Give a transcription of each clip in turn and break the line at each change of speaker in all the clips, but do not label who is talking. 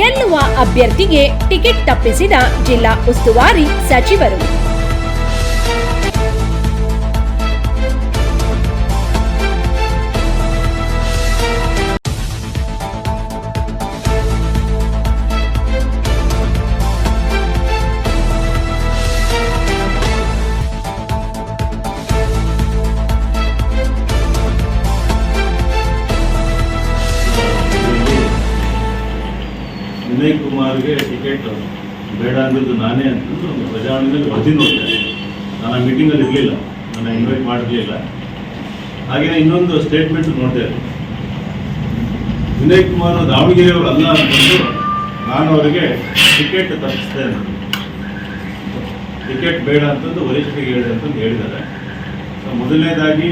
ಗೆಲ್ಲುವ ಅಭ್ಯರ್ಥಿಗೆ ಟಿಕೆಟ್ ತಪ್ಪಿಸಿದ ಜಿಲ್ಲಾ ಉಸ್ತುವಾರಿ ಸಚಿವರು.
ವಿನಯ್ ಕುಮಾರ್ಗೆ ಟಿಕೆಟ್ ಬೇಡ ಅಂದಿದ್ದು ನಾನೇ ಅಂತಂದು ಪ್ರಜಾವಾಣಿಯಲ್ಲಿ ವರದಿ ನೋಡಿದೆ ನಾನು ಆ ಮೀಟಿಂಗಲ್ಲಿ ಇರಲಿಲ್ಲ. ನನ್ನ ಇನ್ವೈಟ್ ಮಾಡಿರಲಿಲ್ಲ ಹಾಗೆಯೇ ಇನ್ನೊಂದು ಸ್ಟೇಟ್ಮೆಂಟ್ ನೋಡಿದೆ ವಿನಯ್ ಕುಮಾರ್ ದಾವಣಗೆರೆಯವರು ಅಲ್ಲ ಅಂತಂದು ನಾನು ಅವರಿಗೆ ಟಿಕೆಟ್ ತಪ್ಪಿಸಿದೆ ಅಂತ. ಟಿಕೆಟ್ ಬೇಡ ಅಂತಂದು ವರಿಷ್ಠರಿಗೆ ಹೇಳಿದೆ ಅಂತಂದು ಹೇಳಿದ್ದಾರೆ. ಮೊದಲನೇದಾಗಿ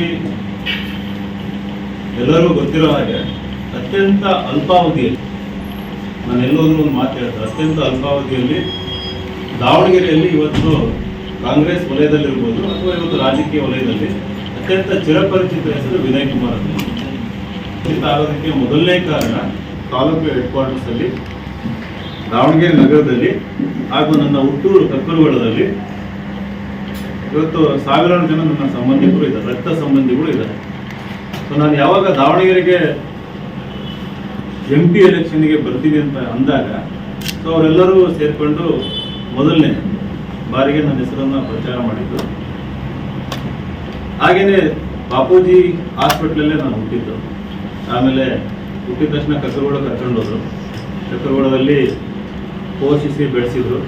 ಎಲ್ಲರಿಗೂ ಗೊತ್ತಿರೋ ಹಾಗೆ ಅತ್ಯಂತ ಅಲ್ಪಾವಧಿಯಲ್ಲಿ ನಾನು ಎಲ್ಲೋದ್ರೂ ಒಂದು ಮಾತು ಹೇಳ್ತಾರೆ ಅತ್ಯಂತ ಅಲ್ಪಾವಧಿಯಲ್ಲಿ ದಾವಣಗೆರೆಯಲ್ಲಿ ಇವತ್ತು ಕಾಂಗ್ರೆಸ್ ವಲಯದಲ್ಲಿರ್ಬೋದು ಅಥವಾ ಇವತ್ತು ರಾಜಕೀಯ ವಲಯದಲ್ಲಿ ಅತ್ಯಂತ ಚಿರಪರಿಚಿತ ಹೆಸರು ವಿನಯ್ ಕುಮಾರ್ ಅಂತ. ಆಗೋದಕ್ಕೆ ಮೊದಲನೇ ಕಾರಣ ತಾಲೂಕು ಹೆಡ್ ಕ್ವಾರ್ಟರ್ಸ್ ಅಲ್ಲಿ ದಾವಣಗೆರೆ ನಗರದಲ್ಲಿ ಹಾಗೂ ನನ್ನ ಹುಟ್ಟೂರು ಕಕ್ಕರುಗಳದಲ್ಲಿ ಇವತ್ತು ಸಾವಿರಾರು ಜನ ನನ್ನ ಸಂಬಂಧಿಕರು ಇದ್ದಾರೆ, ರಕ್ತ ಸಂಬಂಧಿಗಳು ಇದ್ದಾರೆ. ಸೊ ನಾನು ಯಾವಾಗ ದಾವಣಗೆರೆಗೆ ಎಂ ಪಿ ಎಲೆಕ್ಷನ್ಗೆ ಬರ್ತೀವಿ ಅಂತ ಅಂದಾಗ ಸೊ ಅವರೆಲ್ಲರೂ ಸೇರಿಕೊಂಡು ಮೊದಲನೇ ಬಾರಿಗೆ ನನ್ನ ಹೆಸರನ್ನು ಪ್ರಚಾರ ಮಾಡಿದ್ದು. ಹಾಗೆಯೇ ಬಾಪೂಜಿ ಹಾಸ್ಪಿಟ್ಲಲ್ಲೇ ನಾನು ಹುಟ್ಟಿದ್ದು. ಆಮೇಲೆ ಹುಟ್ಟಿದ ತಕ್ಷಣ ಕಸರಗೋಡ ಕರ್ಕೊಂಡೋದ್ರು. ಕಸರಗೋಡದಲ್ಲಿ ಪೋಷಿಸಿ ಬೆಳೆಸಿದ್ರು.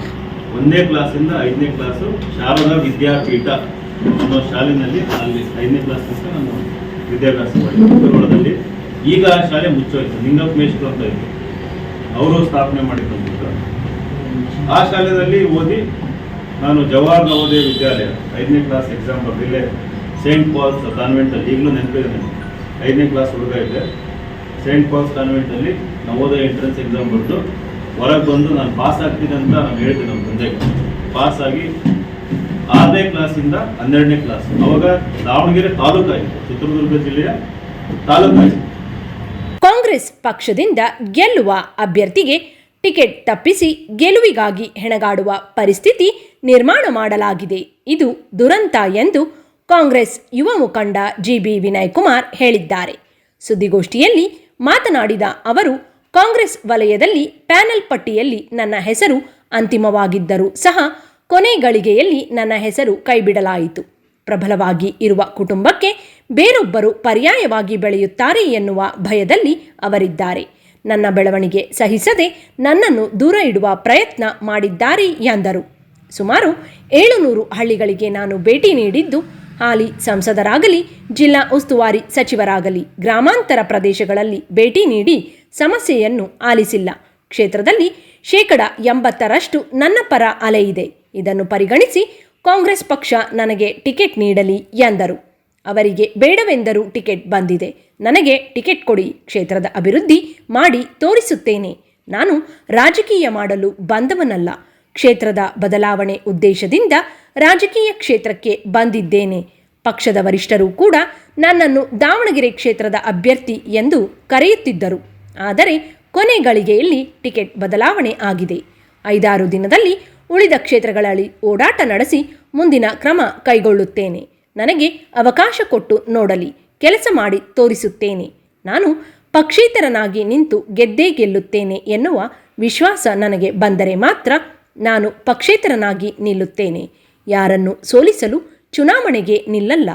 ಒಂದನೇ ಕ್ಲಾಸಿಂದ ಐದನೇ ಕ್ಲಾಸು ಶಾರದಾ ವಿದ್ಯಾಪೀಠ ಅನ್ನೋ ಶಾಲಿನಲ್ಲಿ ಅಲ್ಲಿ ಐದನೇ ಕ್ಲಾಸ್ ತನಕ ನಾನು ವಿದ್ಯಾಭ್ಯಾಸ ಮಾಡಿದ್ದೆ ಕಕ್ಕರಗೋಡದಲ್ಲಿ. ಈಗ ಶಾಲೆ ಮುಚ್ಚೋಯ್ತು ಲಿಂಗಪ್ಪ ಮೇಷ್ಟ್ರು ಅಂತ ಇದ್ರು ಅವರು ಸ್ಥಾಪನೆ ಮಾಡಿಕೊಂಡಿದ್ದರು ಆ ಶಾಲೆಯಲ್ಲಿ ಓದಿ ನಾನು ಜವಾಹರ್ ನವೋದಯ ವಿದ್ಯಾಲಯ, ಐದನೇ ಕ್ಲಾಸ್ ಎಕ್ಸಾಮ್ ಬರಲಿಲ್ಲ ಸೇಂಟ್ ಪಾಲ್ಸ್ ಕಾನ್ವೆಂಟಲ್ಲಿ ಈಗಲೂ ನೆನಪಿದೆ ಐದನೇ ಕ್ಲಾಸ್ ಹುಡುಗ ಇದ್ದೆ. ಸೇಂಟ್ ಪಾಲ್ಸ್ ಕಾನ್ವೆಂಟಲ್ಲಿ ನವೋದಯ ಎಂಟ್ರೆನ್ಸ್ ಎಕ್ಸಾಮ್ ಬರೆದು ಹೊರಗೆ ಬಂದು ನಾನು ಪಾಸ್ ಆಗ್ತೀನಿ ಅಂತ ನಾನು ಹೇಳಿದೆ ನಮ್ಮ ತಂದೆಗೆ ಪಾಸ್ ಆಗಿ ಆರನೇ ಕ್ಲಾಸಿಂದ ಹನ್ನೆರಡನೇ ಕ್ಲಾಸ್ ಅವಾಗ ದಾವಣಗೆರೆ ತಾಲೂಕಾಯಿತು ಚಿತ್ರದುರ್ಗ ಜಿಲ್ಲೆಯ ತಾಲೂಕಾಯಿತು
ಕಾಂಗ್ರೆಸ್ ಪಕ್ಷದಿಂದ ಗೆಲ್ಲುವ ಅಭ್ಯರ್ಥಿಗೆ ಟಿಕೆಟ್ ತಪ್ಪಿಸಿ ಗೆಲುವಿಗಾಗಿ ಹೆಣಗಾಡುವ ಪರಿಸ್ಥಿತಿ ನಿರ್ಮಾಣ ಮಾಡಲಾಗಿದೆ. ಇದು ದುರಂತ ಎಂದು ಕಾಂಗ್ರೆಸ್ ಯುವ ಮುಖಂಡ ಜಿಬಿ ವಿನಯ್ ಕುಮಾರ್ ಹೇಳಿದ್ದಾರೆ. ಸುದ್ದಿಗೋಷ್ಠಿಯಲ್ಲಿ ಮಾತನಾಡಿದ ಅವರು, ಕಾಂಗ್ರೆಸ್ ವಲಯದಲ್ಲಿ ಪ್ಯಾನೆಲ್ ಪಟ್ಟಿಯಲ್ಲಿ ನನ್ನ ಹೆಸರು ಅಂತಿಮವಾಗಿದ್ದರೂ ಸಹ ಕೊನೆ ಗಳಿಗೆಯಲ್ಲಿ ನನ್ನ ಹೆಸರು ಕೈಬಿಡಲಾಯಿತು. ಪ್ರಬಲವಾಗಿ ಇರುವ ಕುಟುಂಬಕ್ಕೆ ಬೇರೊಬ್ಬರು ಪರ್ಯಾಯವಾಗಿ ಬೆಳೆಯುತ್ತಾರೆ ಎನ್ನುವ ಭಯದಲ್ಲಿ ಅವರಿದ್ದಾರೆ. ನನ್ನ ಬೆಳವಣಿಗೆ ಸಹಿಸದೆ ನನ್ನನ್ನು ದೂರ ಇಡುವ ಪ್ರಯತ್ನ ಮಾಡಿದ್ದಾರೆ ಎಂದರು. ಸುಮಾರು ಏಳುನೂರು ಹಳ್ಳಿಗಳಿಗೆ ನಾನು ಭೇಟಿ ನೀಡಿದ್ದು, ಹಾಲಿ ಸಂಸದರಾಗಲಿ, ಜಿಲ್ಲಾ ಉಸ್ತುವಾರಿ ಸಚಿವರಾಗಲಿ, ಗ್ರಾಮಾಂತರ ಪ್ರದೇಶಗಳಲ್ಲಿ ಭೇಟಿ ನೀಡಿ ಸಮಸ್ಯೆಯನ್ನು ಆಲಿಸಿಲ್ಲ. ಕ್ಷೇತ್ರದಲ್ಲಿ ಶೇಕಡ ಎಂಬತ್ತರಷ್ಟು ನನ್ನ ಪರ ಅಲೆ ಇದೆ ಇದನ್ನು ಪರಿಗಣಿಸಿ ಕಾಂಗ್ರೆಸ್ ಪಕ್ಷ ನನಗೆ ಟಿಕೆಟ್ ನೀಡಲಿ ಎಂದರು. ಅವರಿಗೆ ಬೇಡವೆಂದರೂ ಟಿಕೆಟ್ ಬಂದಿದೆ. ನನಗೆ ಟಿಕೆಟ್ ಕೊಡಿ, ಕ್ಷೇತ್ರದ ಅಭಿವೃದ್ಧಿ ಮಾಡಿ ತೋರಿಸುತ್ತೇನೆ. ನಾನು ರಾಜಕೀಯ ಮಾಡಲು ಬಂದವನಲ್ಲ. ಕ್ಷೇತ್ರದ ಬದಲಾವಣೆ ಉದ್ದೇಶದಿಂದ ರಾಜಕೀಯ ಕ್ಷೇತ್ರಕ್ಕೆ ಬಂದಿದ್ದೇನೆ. ಪಕ್ಷದ ವರಿಷ್ಠರು ಕೂಡ ನನ್ನನ್ನು ದಾವಣಗೆರೆ ಕ್ಷೇತ್ರದ ಅಭ್ಯರ್ಥಿ ಎಂದು ಕರೆಯುತ್ತಿದ್ದರು. ಆದರೆ ಕೊನೆ ಗಳಿಗೆಯಲ್ಲಿ ಟಿಕೆಟ್ ಬದಲಾವಣೆ ಆಗಿದೆ. ಐದಾರು ದಿನದಲ್ಲಿ ಉಳಿದ ಕ್ಷೇತ್ರಗಳಲ್ಲಿ ಓಡಾಟ ನಡೆಸಿ ಮುಂದಿನ ಕ್ರಮ ಕೈಗೊಳ್ಳುತ್ತೇನೆ. ನನಗೆ ಅವಕಾಶ ಕೊಟ್ಟು ನೋಡಲಿ, ಕೆಲಸ ಮಾಡಿ ತೋರಿಸುತ್ತೇನೆ. ನಾನು ಪಕ್ಷೇತರನಾಗಿ ನಿಂತು ಗೆದ್ದೇ ಗೆಲ್ಲುತ್ತೇನೆ ಎನ್ನುವ ವಿಶ್ವಾಸ ನನಗೆ ಬಂದರೆ ಮಾತ್ರ ನಾನು ಪಕ್ಷೇತರನಾಗಿ ನಿಲ್ಲುತ್ತೇನೆ. ಯಾರನ್ನು ಸೋಲಿಸಲು ಚುನಾವಣೆಗೆ ನಿಲ್ಲಲ್ಲ,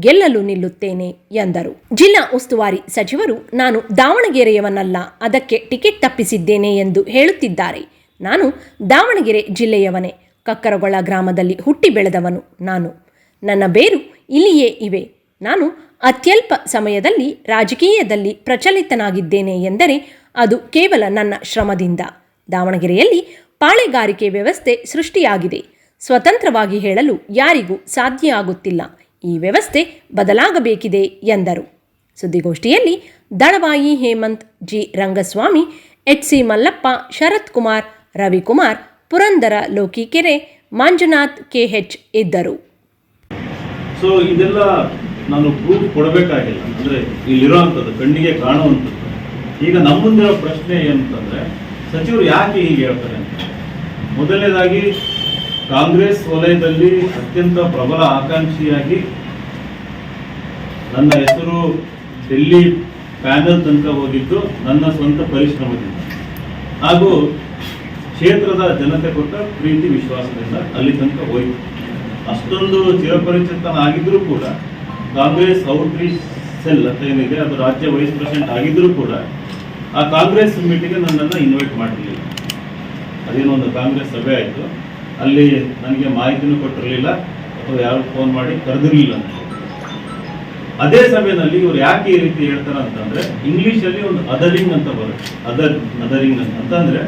ಗೆಲ್ಲಲು ನಿಲ್ಲುತ್ತೇನೆ ಎಂದರು. ಜಿಲ್ಲಾ ಉಸ್ತುವಾರಿ ಸಚಿವರು, ನಾನು ದಾವಣಗೆರೆಯವನಲ್ಲ, ಅದಕ್ಕೆ ಟಿಕೆಟ್ ತಪ್ಪಿಸಿದ್ದೇನೆ ಎಂದು ಹೇಳುತ್ತಿದ್ದಾರೆ. ನಾನು ದಾವಣಗೆರೆ ಜಿಲ್ಲೆಯವನೇ, ಕಕ್ಕರಗೊಳ ಗ್ರಾಮದಲ್ಲಿ ಹುಟ್ಟಿ ಬೆಳೆದವನು ನಾನು. ನನ್ನ ಬೇರು ಇಲ್ಲಿಯೇ ಇವೆ. ನಾನು ಅತ್ಯಲ್ಪ ಸಮಯದಲ್ಲಿ ರಾಜಕೀಯದಲ್ಲಿ ಪ್ರಚಲಿತನಾಗಿದ್ದೇನೆ ಎಂದರೆ ಅದು ಕೇವಲ ನನ್ನ ಶ್ರಮದಿಂದ. ದಾವಣಗೆರೆಯಲ್ಲಿ ಪಾಳೆಗಾರಿಕೆ ವ್ಯವಸ್ಥೆ ಸೃಷ್ಟಿಯಾಗಿದೆ. ಸ್ವತಂತ್ರವಾಗಿ ಹೇಳಲು ಯಾರಿಗೂ ಸಾಧ್ಯ ಆಗುತ್ತಿಲ್ಲ. ಈ ವ್ಯವಸ್ಥೆ ಬದಲಾಗಬೇಕಿದೆ ಎಂದರು. ಸುದ್ದಿಗೋಷ್ಠಿಯಲ್ಲಿ Dalavayi Hemanth, G. Rangaswamy, H. C. Mallappa, Sharath Kumar, Ravikumar, Purandara Lokikere, Manjunath KH ಇದ್ದರು.
ಸೊ ಇದೆಲ್ಲ ನಾನು ಪ್ರೂಫ್ ಕೊಡಬೇಕಾಗಿಲ್ಲ. ಅಂದರೆ ಇಲ್ಲಿರೋವಂಥದ್ದು, ಕಣ್ಣಿಗೆ ಕಾಣುವಂಥದ್ದು. ಈಗ ನಮ್ಮ ಮುಂದಿರೋ ಪ್ರಶ್ನೆ ಏನಂತಂದರೆ, ಸಚಿವರು ಯಾಕೆ ಹೀಗೆ ಹೇಳ್ತಾರೆ ಅಂತ. ಮೊದಲನೇದಾಗಿ, ಕಾಂಗ್ರೆಸ್ ವಲಯದಲ್ಲಿ ಅತ್ಯಂತ ಪ್ರಬಲ ಆಕಾಂಕ್ಷಿಯಾಗಿ ನನ್ನ ಹೆಸರು ಡೆಲ್ಲಿ ಪ್ಯಾನಲ್ ತನಕ ಹೋಗಿದ್ದು ನನ್ನ ಸ್ವಂತ ಪರಿಶ್ರಮದಿಂದ. ಹಾಗೂ ಕ್ಷೇತ್ರದ ಜನತೆ ಕೊಟ್ಟ ಪ್ರೀತಿ, ವಿಶ್ವಾಸದಿಂದ ಅಲ್ಲಿ ತನಕ ಹೋಯಿತು. ಅಷ್ಟೊಂದು ಚಿರಪರಿಚಿತನಾಗಿದ್ದರೂ ಕೂಡ ಕಾಂಗ್ರೆಸ್ ಔಟ್ರೀಚ್ ಸೆಲ್ ಅಂತ ಏನಿದೆ, ಅದು ರಾಜ್ಯ ವೈಸ್ ಪ್ರೆಸಿಡೆಂಟ್ ಆಗಿದ್ದರೂ ಕೂಡ ಆ ಕಾಂಗ್ರೆಸ್ ಮೀಟಿಂಗ್ಗೆ ನನ್ನನ್ನು ಇನ್ವೈಟ್ ಮಾಡಲಿಲ್ಲ. ಅದೇನೋ ಒಂದು ಕಾಂಗ್ರೆಸ್ ಸಭೆ ಆಯಿತು. ಅಲ್ಲಿ ನನಗೆ ಮಾಹಿತಿನೂ ಕೊಟ್ಟಿರಲಿಲ್ಲ, ಅಥವಾ ಯಾರು ಫೋನ್ ಮಾಡಿ ಕರೆದಿರಲಿಲ್ಲ ಅಂತ. ಅದೇ ಸಭೆಯಲ್ಲಿ ಇವ್ರು ಯಾಕೆ ಈ ರೀತಿ ಹೇಳ್ತಾರೆ ಅಂತಂದ್ರೆ ಇಂಗ್ಲೀಷಲ್ಲಿ ಒಂದು ಅದರಿಂಗ್ ಅಂತ ಬರುತ್ತೆ. ಅದರ್ ಅದರಿಂಗ್ ಅಂತ. ಅಂತಂದ್ರೆ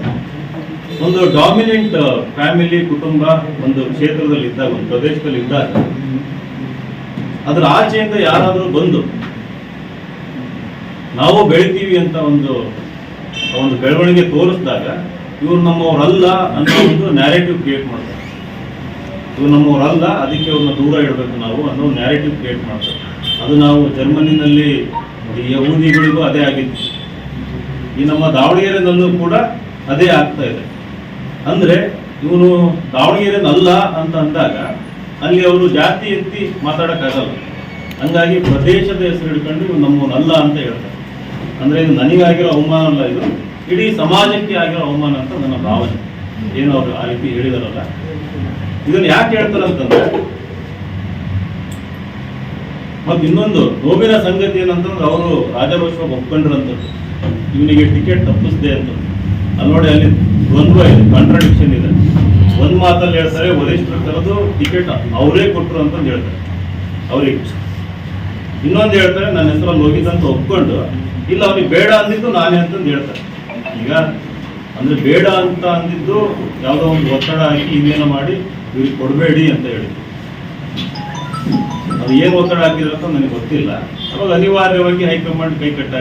ಒಂದು ಡಾಮಿನೆಂಟ್ ಫ್ಯಾಮಿಲಿ ಕುಟುಂಬ ಒಂದು ಕ್ಷೇತ್ರದಲ್ಲಿ ಇದ್ದಾಗ ಒಂದು ಪ್ರದೇಶದಲ್ಲಿ ಇದ್ದಾಗ ಅದರ ಆಚೆಯಿಂದ ಯಾರಾದರೂ ಬಂದು, ನಾವು ಬೆಳಿತೀವಿ ಅಂತ ಒಂದು ಒಂದು ಬೆಳವಣಿಗೆ ತೋರಿಸಿದಾಗ, ಇವ್ರು ನಮ್ಮವರಲ್ಲ ಅನ್ನೋ ಒಂದು ನ್ಯಾರೇಟಿವ್ ಕ್ರಿಯೇಟ್ ಮಾಡ್ತಾರೆ. ಇವ್ರು ನಮ್ಮವರಲ್ಲ, ಅದಕ್ಕೆ ಅವ್ರನ್ನ ದೂರ ಇಡಬೇಕು ನಾವು ಅನ್ನೋ ನ್ಯಾರೇಟಿವ್ ಕ್ರಿಯೇಟ್ ಮಾಡ್ತಾರೆ. ಅದು ನಾವು ಜರ್ಮನಿನಲ್ಲಿ ಯಹೂದಿಗಳಿಗೂ ಅದೇ ಆಗಿತ್ತು. ಈ ನಮ್ಮ ದಾವಣಗೆರೆನಲ್ಲೂ ಕೂಡ ಅದೇ ಆಗ್ತಾ ಇದೆ. ಅಂದ್ರೆ ಇವನು ದಾವಣಗೆರೆನಲ್ಲ ಅಂತ ಅಂದಾಗ ಅಲ್ಲಿ ಅವರು ಜಾತಿ ಎತ್ತಿ ಮಾತಾಡೋಕ್ಕಾಗಲ್ಲ. ಹಂಗಾಗಿ ಪ್ರದೇಶದ ಹೆಸರು ಹಿಡ್ಕೊಂಡು ಇವ್ನು ನಮ್ಮವನಲ್ಲ ಅಂತ ಹೇಳ್ತಾರೆ ಅಂದ್ರೆ ಇದು ನನಗಾಗಿರೋ ಅವಮಾನ ಅಲ್ಲ ಇದು. ಇಡೀ ಸಮಾಜಕ್ಕೆ ಆಗಿರೋ ಅವಮಾನ ಅಂತ ನನ್ನ ಭಾವನೆ. ಏನು ಅವರು ಆ ರೀತಿ ಹೇಳಿದಾರಲ್ಲ. ಇದನ್ನು ಯಾಕೆ ಹೇಳ್ತಾರೆ ಅಂತಂದ್ರೆ, ಮತ್ತೆ ಇನ್ನೊಂದು ನೋವಿನ ಸಂಗತಿ ಏನಂತಂದ್ರೆ ಅವರು ರಾಜರೋಷವಾಗಿ ಒಪ್ಕೊಂಡ್ರಂತ ಇವನಿಗೆ ಟಿಕೆಟ್ ತಪ್ಪಿಸ್ದೆ ಅಂತ ಅಲ್ಲಿ ನೋಡಿ ಅಲ್ಲಿ ದ್ವಂದ್ವ ಇದೆ ಕಾಂಟ್ರಡಿಕ್ಷನ್ ಇದೆ. ಒಂದು ಮಾತಲ್ಲಿ ಹೇಳ್ತಾರೆ, ವರಿಷ್ಠರು ಕರೆದು ಟಿಕೆಟ್ ಅವರೇ ಕೊಟ್ಟರು ಅಂತಂದು ಹೇಳ್ತಾರೆ. ಅವರಿಗೆ. ಇನ್ನೊಂದು ಹೇಳ್ತಾರೆ, ನನ್ನ ಹೆಸರಲ್ಲಿ ಹೋಗಿದ್ದಂತ ಒಪ್ಕೊಂಡು, ಇಲ್ಲ ಅವ್ರಿಗೆ ಬೇಡ ಅಂದಿದ್ದು ನಾನೇ ಅಂತಂದು ಹೇಳ್ತಾರೆ. ಈಗ, ಅಂದ್ರೆ ಬೇಡ ಅಂತ ಅಂದಿದ್ದು ಯಾವುದೋ ಒಂದು ಒತ್ತಡ ಹಾಕಿ ಇನ್ನೇನೋ ಮಾಡಿ, ಇವ್ರಿಗೆ ಕೊಡಬೇಡಿ ಅಂತ ಹೇಳಿದ್ರು. ಅದು ಏನು ಒತ್ತಡ ಹಾಕಿದ್ರು ಅಂತ ನನಗೆ ಗೊತ್ತಿಲ್ಲ. ಅವಾಗ ಅನಿವಾರ್ಯವಾಗಿ ಹೈಕಮಾಂಡ್ ಕೈ ಕಟ್ಟಾಗಿ